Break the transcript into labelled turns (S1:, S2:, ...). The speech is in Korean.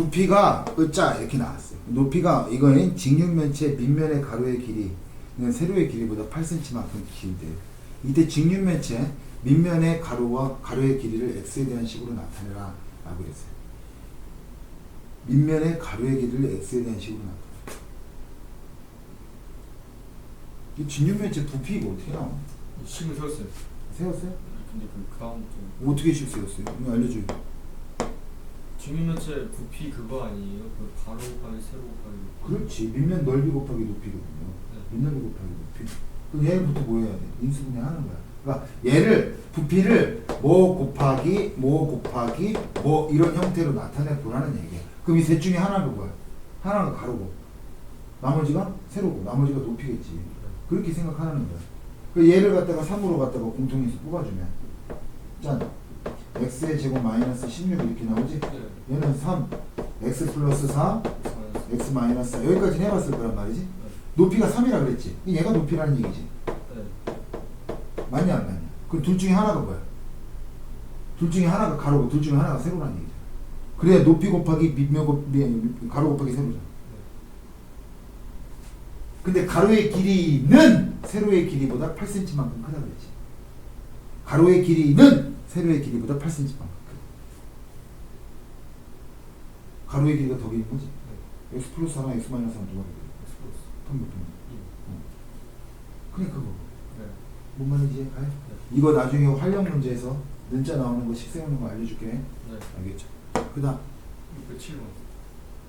S1: 부피가 으짜 이렇게 나왔어요. 높이가 이거는 직육면체 밑면의 가로의 길이는 세로의 길이보다 8cm만큼 길대요. 이때 직육면체 밑면의 가로와 가로의 길이를 x에 대한 식으로 나타내라 라고 그랬어요. 밑면의 가로의 길이를 x에 대한 식으로 나타내. 이 직육면체 부피 이거 어떻게 나와?
S2: 식을 세웠어요.
S1: 세웠어요?
S2: 근데 그 다음 좀
S1: 어떻게 식 세웠어요? 알려줘요.
S2: 중위면체 부피 그거 아니에요? 그 가로 곱하기 세로 곱하기
S1: 그렇지. 밑면 넓이 곱하기 높이거든요.
S2: 네.
S1: 밑넓이 곱하기 높이. 그럼 얘부터 뭐 해야 돼? 인수분해 하는 거야. 그러니까 얘를 부피를 뭐 곱하기 뭐 곱하기 뭐 이런 형태로 나타내 보라는 얘기야. 그럼 이 셋 중에 하나가 뭐야? 하나가 가로고 나머지가 세로고 나머지가 높이겠지. 그렇게 생각하는 거야. 그 얘를 갖다가 3으로 갖다가 공통인수 뽑아주면 짠 x의 제곱 마이너스 16 이렇게 나오지?
S2: 네.
S1: 얘는 3 x 플러스 4
S2: 마이너스.
S1: x 마이너스 4 여기까지는 해봤을 거란 말이지 높이가 3이라 그랬지 얘가 높이라는 얘기지
S2: 네.
S1: 맞냐 안 맞냐 그럼 둘 중에 하나가 뭐야 둘 중에 하나가 가로고 둘 중에 하나가 세로라는 얘기죠 그래야 높이 곱하기 밑면 곱 미- 가로 곱하기 세로잖아 근데 가로의 길이는 세로의 길이보다 8cm만큼 크다 그랬지 가로의 길이는 세로의 길이보다 8cm만큼 크다 가로의 길이가 더 긴 거지 x 플러스 하나 x 마이너스 하나 누가 더 길어
S2: X 플러스
S1: 통몇 통
S2: 이.
S1: 그러니까 그거
S2: 네.
S1: 뭔 말인지 가요? 이거 나중에 활용 문제에서 문자 나오는 거 식 세우는 거 알려줄게
S2: 네.
S1: 알겠죠? 그 다음
S2: 이거 7번.